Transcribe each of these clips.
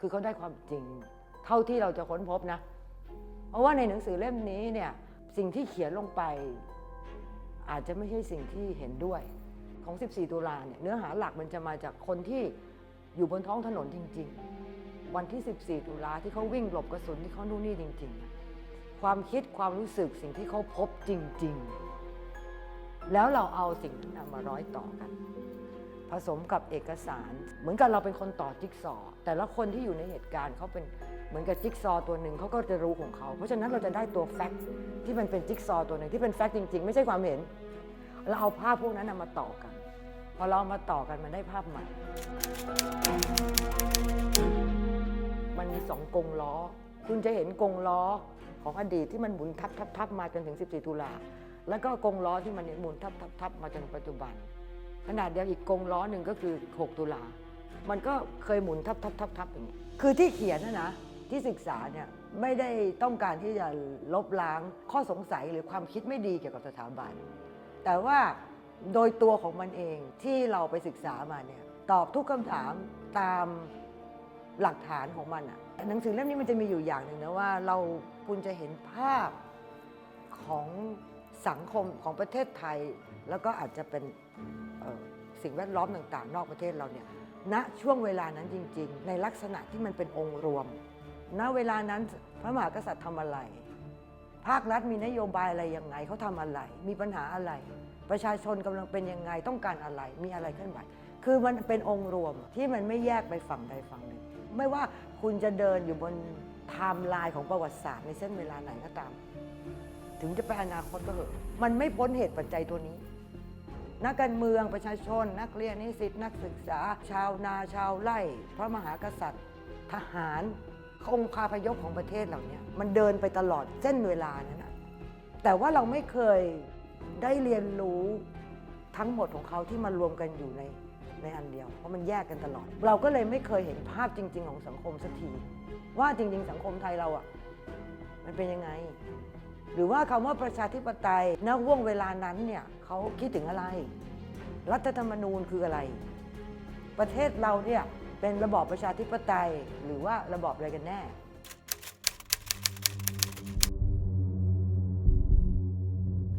คือเขาได้ความจริง เท่าที่เราจะค้นพบนะ เพราะว่าในหนังสือเล่มนี้เนี่ยสิ่งที่เขียนลงไป อาจจะไม่ใช่สิ่งที่เห็นด้วยของ 14 ตุลาเนี่ยเนื้อหาหลักมันจะมาจากคนที่อยู่บนท้องถนนจริง ๆ วันที่ 14 ตุลาที่เขาวิ่งหลบกระสุนที่เขานู่นนี่จริง ๆ ความคิดความรู้สึกสิ่งที่เขาพบจริง ๆ แล้วเราเอาสิ่งนั้นมาร้อยต่อกัน ผสมกับเอกสาร เหมือนกับเราเป็นคนต่อจิ๊กซอว์แต่ละคนที่อยู่ในเหตุการณ์เขาเป็นเหมือนกับจิ๊กซอว์ตัวหนึ่งเขาก็จะรู้ของเขา เพราะฉะนั้นเราจะได้ตัวแฟกต์ที่มันเป็นจิ๊กซอว์ตัวหนึ่งที่เป็นแฟกต์จริง ๆ ไม่ใช่ความเห็น เราเอาภาพพวกนั้นนะมาต่อกัน พอเราเอามาต่อกันมันได้ภาพใหม่ มันมีสองกงล้อ คุณจะเห็นกงล้อของอดีตที่มันหมุนทับทับทับมาจนถึง 14 ตุลาแล้วก็กงล้อที่มันหมุนทับทับทับมาจนปัจจุบัน ขนาดเดียวอีกกงล้อหนึ่งก็คือ 6 ตุลา มันก็เคยหมุนทับทับทับทับอย่างนี้คือที่เขียนนะนะที่ศึกษาเนี่ยไม่ได้ต้องการที่จะลบล้างข้อสงสัยหรือความคิดไม่ดีเกี่ยวกับสถาบัน แต่ว่าโดยตัวของมันเองที่เราไปศึกษามาเนี่ยตอบทุกคำถามตามหลักฐานของมันอะหนังสือเล่มนี้มันจะมีอยู่อย่างหนึ่งนะว่าเราคุณจะเห็นภาพของสังคมของประเทศไทย แล้วก็อาจจะเป็น สิ่งแวดล้อมต่างๆ นอกประเทศเราเนี่ยณช่วงเวลานั้นจริง ๆ ในลักษณะที่มันเป็นองค์รวม ณเวลานั้นพระมหากษัตริย์ทำอะไร ภาครัฐมีนโยบายอะไรยังไงเขาทำอะไร มีปัญหาอะไร ประชาชนกำลังเป็นยังไงต้องการอะไรมีอะไรเคลื่อนไหวคือมันเป็นองค์รวมที่มันไม่แยกไปฝั่งใดฝั่งหนึ่งไม่ว่าคุณจะเดินอยู่บนไทม์ไลน์ของประวัติศาสตร์ในเส้นเวลาไหนก็ตาม ถึงจะไปอนาคตก็เถอะมันไม่พ้นเหตุปัจจัยตัวนี้ นักการเมืองประชาชน นักเรียนนิสิตนักศึกษา ชาวนาชาวไร่ พระมหากษัตริย์ ทหารองค์คาพยพของประเทศเหล่านี้มันเดินไปตลอดเส้นเวลานั้นนะแต่ว่าเราไม่เคยได้เรียนรู้ทั้งหมดของเขาที่มารวมกันอยู่ในในอันเดียว เพราะมันแยกกันตลอด เราก็เลยไม่เคยเห็นภาพจริง ๆ ของสังคมสักทีว่าจริง ๆ สังคมไทยเราอะมันเป็นยังไง หรือว่าคำว่าประชาธิปไตยณห่วงเวลานั้นเนี่ยเขาคิดถึงอะไร รัฐธรรมนูญคืออะไร ประเทศเราเนี่ยเป็นระบอบประชาธิปไตยหรือว่าระบอบอะไรกันแน่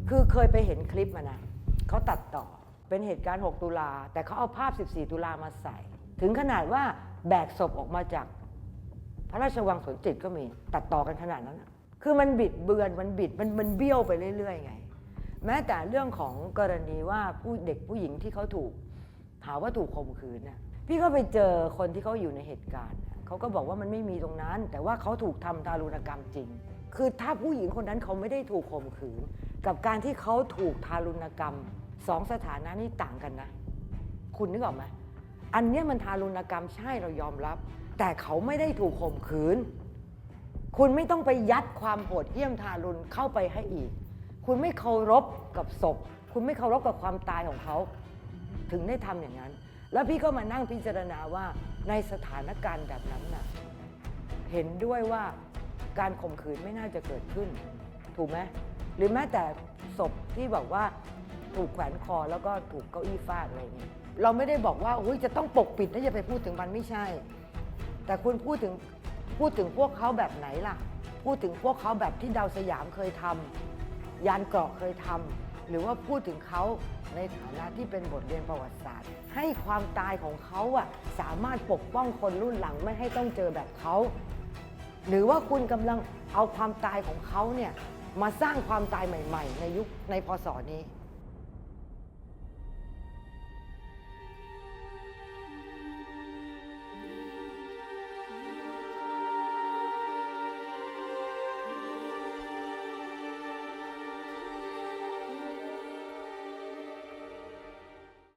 คือเคยไปเห็นคลิปมานะเขาตัดต่อเป็นเหตุการณ์ 6 ตุลา แต่เขาเอาภาพ 14 ตุลามาใส่ ถึงขนาดว่าแบกศพออกมาจาก พระราชวังสวนจิตก็มีตัดต่อกันขนาดนั้นนะ คือมันบิดเบือนมันบิดมันมันเบี้ยวไปเรื่อยๆไง แม้แต่เรื่องของกรณีว่าผู้เด็กผู้หญิงที่เขาถูกหาว่าถูกข่มขืนน่ะพี่ก็ไปเจอคนที่เขาอยู่ในเหตุการณ์เขาก็บอกว่ามันไม่มีตรงนั้น แต่ว่าเขาถูกทำทารุณกรรมจริง คือถ้าผู้หญิงคนนั้นเขาไม่ได้ถูกข่มขืน กับการที่เขาถูกทารุณกรรมสองสถานะนี้ต่างกันนะ คุณนึกออกไหมอันเนี้ยมันทารุณกรรมใช่เรายอมรับ แต่เขาไม่ได้ถูกข่มขืน คุณไม่ต้องไปยัดความโหดเหี้ยมทารุณเข้าไปให้อีก คุณไม่เคารพกับศพ คุณไม่เคารพกับความตายของเขา ถึงได้ทำอย่างนั้น แล้วพี่ก็มานั่งพิจารณาว่าในสถานการณ์แบบนั้นน่ะ เห็นด้วยว่าการข่มขืนไม่น่าจะเกิดขึ้น ถูกไหมหรือแม้แต่ศพที่บอกว่าถูกแขวนคอแล้วก็ถูกเก้าอี้ฟาดอะไรอย่างเงี้ยเราไม่ได้บอกว่าอุ้ยจะต้องปกปิดแล้วอย่าไปพูดถึงมันไม่ใช่ แต่คุณพูดถึง พูดถึงพวกเขาแบบไหนล่ะ พูดถึงพวกเขาแบบที่ดาวสยามเคยทำยานเกราะเคยทำหรือว่าพูดถึงเขาในฐานะที่เป็นบทเรียนประวัติศาสตร์ ให้ความตายของเขาอะสามารถปกป้องคนรุ่นหลังไม่ให้ต้องเจอแบบเขา หรือว่าคุณกำลังเอาความตายของเขาเนี่ยมาสร้างความตายใหม่ ๆ ในยุคในพศนี้